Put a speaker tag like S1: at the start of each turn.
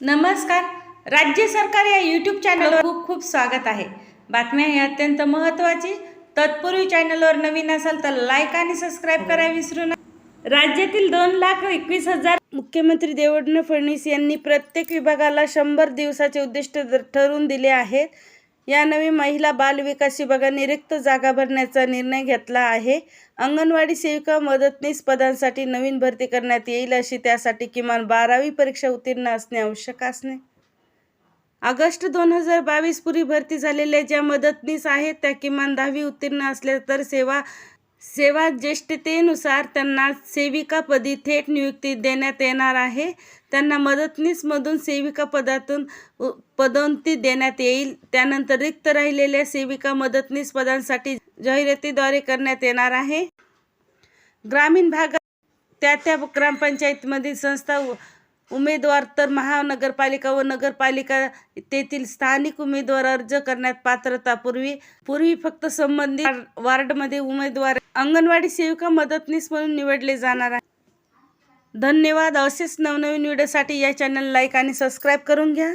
S1: नमस्कार. राज्य सरकार या यूट्यूब चॅनलवर खूप खूप स्वागत आहे. बातम्या ही अत्यंत महत्त्वाची. तत्पूर्वी चॅनलवर नवीन असाल तर लाईक आणि सबस्क्राईब करायला विसरू नका. राज्यातील दोन लाख एकवीस हजार मुख्यमंत्री देवेंद्र फडणवीस यांनी प्रत्येक विभागाला शंभर दिवसाचे उद्दिष्ट ठरवून दिले आहेत. या नवीन महिला बाल विकास विभागाने रिक्त जागा भरण्याचा निर्णय घेतला आहे. अंगणवाडी सेविका मदतनीस पदांसाठी नवीन भरती करण्यात येईल अशी त्यासाठी किमान बारावी परीक्षा उत्तीर्ण असणे आवश्यक असणे. ऑगस्ट दोन हजार बावीस पूर्वी भरती झालेल्या ज्या मदतनीस आहेत त्या किमान दहावी उत्तीर्ण असल्या तर सेवा सेवा ज्येष्ठतेनुसार त्यांना सेविकापदी थेट नियुक्ती देण्यात येणार आहे. त्यांना मदतनीसमधून सेविका पदातून पदोन्नती देण्यात येईल. त्यानंतर रिक्त राहिलेल्या सेविका मदतनीस पदांसाठी जाहिरातीद्वारे करण्यात येणार आहे. ग्रामीण भागात त्या त्या ग्रामपंचायतीमधील संस्था उमेदवार तर महानगरपालिका व नगरपालिका तेथील स्थानिक उमेदवार अर्ज करण्यात पात्रतापूर्वी पूर्वी फक्त संबंधित वार्डमध्ये उमेदवार अंगणवाडी सेविका मदतनीस म्हणून निवडले जाणार आहे धन्यवाद. असेच नवनवीन व्हिडिओसाठी या चॅनल लाईक आणि सबस्क्राईब करून घ्या.